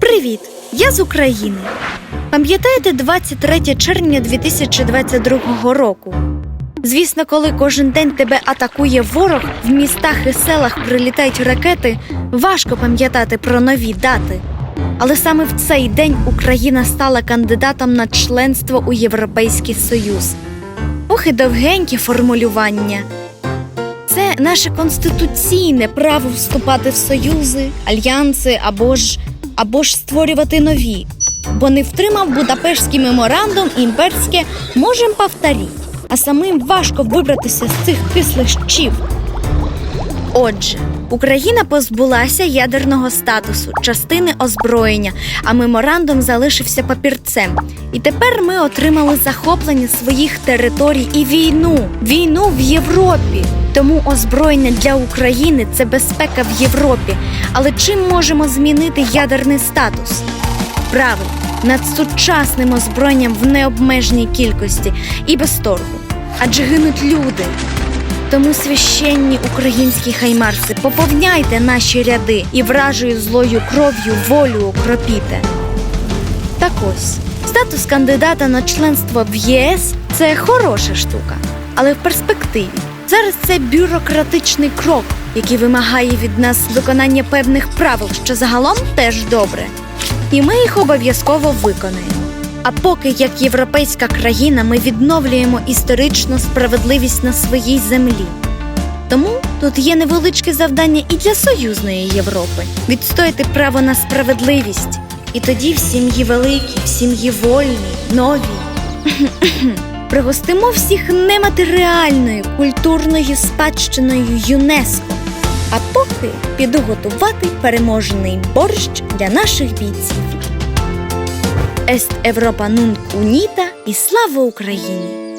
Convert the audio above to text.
Привіт! Я з України. Пам'ятаєте 23 червня 2022 року? Звісно, коли кожен день тебе атакує ворог, в містах і селах прилітають ракети, важко пам'ятати про нові дати. Але саме в цей день Україна стала кандидатом на членство у Європейський Союз. Ох і довгенькі формулювання. Це наше конституційне право вступати в союзи, альянси або ж, або ж створювати нові. Бо не втримав Будапештський меморандум імперське можем повторити. А самим важко вибратися з цих кислих щів. Отже, Україна позбулася ядерного статусу, частини озброєння, а меморандум залишився папірцем. І тепер ми отримали захоплення своїх територій і війну. Війну в Європі. Тому озброєння для України це безпека в Європі. Але чим можемо змінити ядерний статус? Правильно, над сучасним озброєнням в необмеженій кількості і без торгу. Адже гинуть люди. Тому священні українські хаймарси, поповняйте наші ряди і вражою злою кров'ю волю окропіте. Так ось, статус кандидата на членство в ЄС це хороша штука, але в перспективі. Зараз це бюрократичний крок, який вимагає від нас виконання певних правил, що загалом теж добре. І ми їх обов'язково виконаємо. А поки як європейська країна ми відновлюємо історичну справедливість на своїй землі. Тому тут є невеличке завдання і для союзної Європи відстояти право на справедливість. І тоді в сім'ї великі, в сім'ї вольні, нові. Пригостимо всіх нематеріальною культурною спадщиною ЮНЕСКО. А поки піду готувати переможний борщ для наших бійців. Ест Європа нунк уніта і слава Україні!